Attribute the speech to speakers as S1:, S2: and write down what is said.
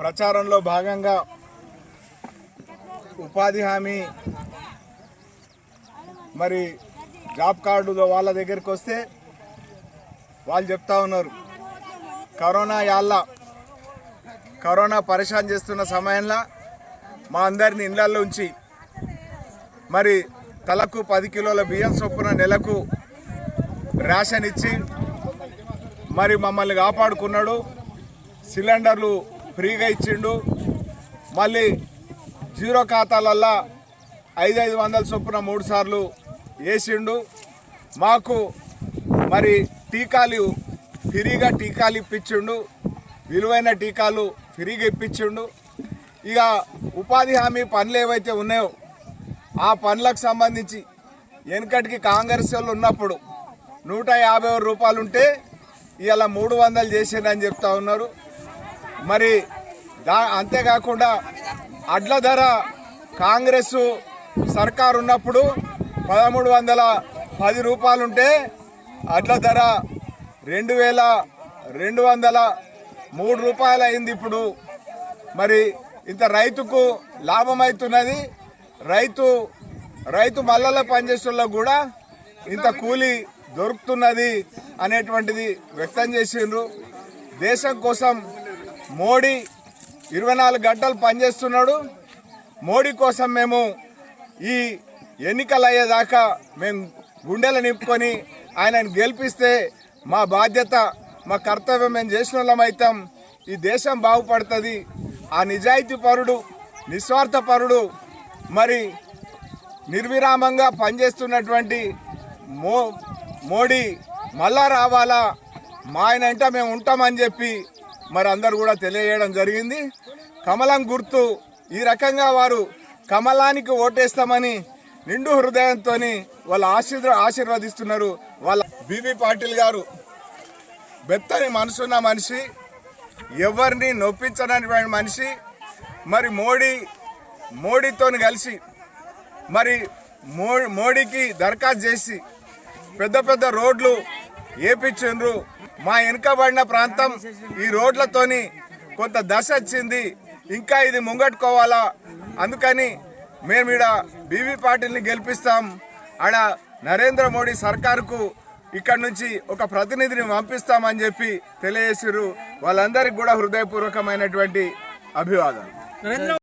S1: ప్రచారంలో భాగంగా ఉపాధి హామీ మరి జాబ్ కార్డు వాళ్ళ దగ్గరికి వస్తే వాళ్ళు చెప్తా ఉన్నారు. కరోనా యాళ్ళ కరోనా పరిశాన్ చేస్తున్న సమయంలో మా అందరిని ఇళ్ళలో ఉంచి మరి తలకు పది కిలోల బియ్యం చొప్పున నెలకు రేషన్ ఇచ్చి మరి మమ్మల్ని కాపాడుకున్నాడు. సిలిండర్లు ఫ్రీగా ఇచ్చిండు. మళ్ళీ జీరో ఖాతాలల్లా ఐదు ఐదు వందల చొప్పున మూడు సార్లు వేసిండు. మాకు మరి టీకాలు ఫ్రీగా టీకాలు ఇప్పించిండు. విలువైన టీకాలు ఫ్రీగా ఇప్పించిండు. ఇక ఉపాధి హామీ పనులు ఏవైతే ఉన్నాయో ఆ పనులకు సంబంధించి వెనకటికి కాంగ్రెస్ వాళ్ళు ఉన్నప్పుడు నూట యాభై రూపాయలు ఉంటే ఇవాళ మూడు వందలు చేసేదని చెప్తా ఉన్నారు. మరి దా అంతేకాకుండా అడ్ల ధర కాంగ్రెస్ సర్కారు ఉన్నప్పుడు పదమూడు వందల పది రూపాయలు ఉంటే అడ్ల ధర రెండు వేల రెండు వందల మూడు రూపాయలు అయింది ఇప్పుడు. మరి ఇంత రైతుకు లాభం అవుతున్నది రైతు రైతు మల్లల పనిచేసే కూడా ఇంత కూలి దొరుకుతున్నది అనేటువంటిది వ్యక్తం చేసిండ్రు. దేశం కోసం మోడీ ఇరవై నాలుగు గంటలు పనిచేస్తున్నాడు. మోడీ కోసం మేము ఈ ఎన్నికలు అయ్యేదాకా మేము గుండెలు నింపుకొని ఆయనను గెలిపిస్తే మా బాధ్యత మా కర్తవ్యం మేము చేసిన వాళ్ళం ఈ దేశం బాగుపడుతుంది. ఆ నిజాయితీ పరుడు నిస్వార్థ పరుడు మరి నిర్విరామంగా పనిచేస్తున్నటువంటి మో మోడీ మళ్ళా రావాలా? మా ఆయన అంటే మేము ఉంటామని చెప్పి మరి అందరు కూడా తెలియజేయడం జరిగింది. కమలం గుర్తు ఈ రకంగా వారు కమలానికి ఓటేస్తామని నిండు హృదయంతో వాళ్ళ ఆశీర్వ ఆశీర్వదిస్తున్నారు. వాళ్ళ బీబీ పాటిల్ గారు. బెత్తని మనసున్న మనిషి ఎవరిని నొప్పించడానికి మనిషి. మరి మోడీ మోడీతో కలిసి మరి మో మోడీకి దరఖాస్తు చేసి పెద్ద పెద్ద రోడ్లు వేపించిండ్రు మా వెనుకబడిన ప్రాంతం ఈ రోడ్లతోని కొంత దశ వచ్చింది. ఇంకా ఇది ముంగట్టుకోవాలా? అందుకని మేము ఈడ బీవీ పాటిల్ని గెలిపిస్తాం. ఆడ నరేంద్ర మోడీ సర్కారుకు ఇక్కడ నుంచి ఒక ప్రతినిధిని పంపిస్తామని చెప్పి తెలియజేసారు వాళ్ళందరికీ కూడా హృదయపూర్వకమైనటువంటి అభివాదాలు